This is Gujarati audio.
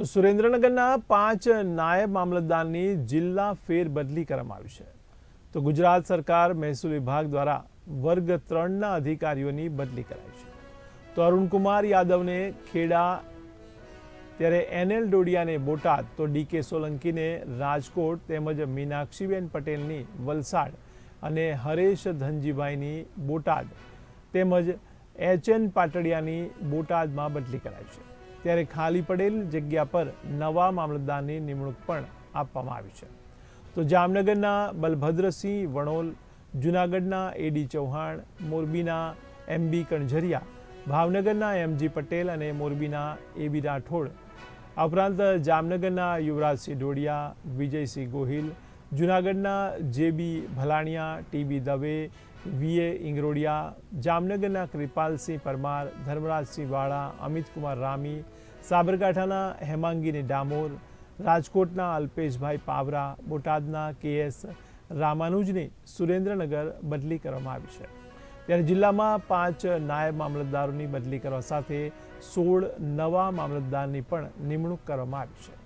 તો સુરેન્દ્રનગરના પાંચ નાયબ મામલતદારની જિલ્લા ફેરબદલી કરવામાં આવી છે. તો ગુજરાત સરકાર મહેસૂલ વિભાગ દ્વારા વર્ગ ત્રણના અધિકારીઓની બદલી કરાઈ છે. તો અરુણકુમાર યાદવને ખેડા, ત્યારે એનએલ ડોડિયાને બોટાદ, તો ડીકે સોલંકીને રાજકોટ તેમજ મીનાક્ષીબેન પટેલની વલસાડ અને હરેશ ધનજીભાઈની બોટાદ તેમજ એચ એન પાટડિયાની બોટાદમાં બદલી કરાઈ છે. ત્યારે ખાલી પડેલ જગ્યા પર નવા મામલતદારની નિમણૂક પણ આપવામાં આવી છે. તો જામનગરના બલભદ્રસિંહ વણોલ, જૂનાગઢના એડી ચૌહાણ, મોરબીના એમબી કણઝરિયા, ભાવનગરના એમજી પટેલ અને મોરબીના એબી રાઠોડ. આ ઉપરાંત જામનગરના યુવરાજસિંહ ડોડિયા વિજયસિંહ ગોહિલ જૂનાગઢના જેબી ભલાણિયા, ટીબી દવે, વીએ ઇંગરોડિયા, જામનગરના કૃપાલસિંહ પરમાર, ધર્મરાજસિંહ વાળા, અમિતકુમાર રામી, સાબરકાંઠાના હેમાંગીની ડામોર, રાજકોટના અલ્પેશભાઈ પાવરા, બોટાદના કેએસ રામાનુજની સુરેન્દ્રનગર બદલી કરવામાં આવી છે. ત્યારે જિલ્લામાં પાંચ નાયબ મામલતદારોની બદલી કરવા સાથે સોળ નવા મામલતદારની પણ નિમણૂક કરવામાં આવી છે.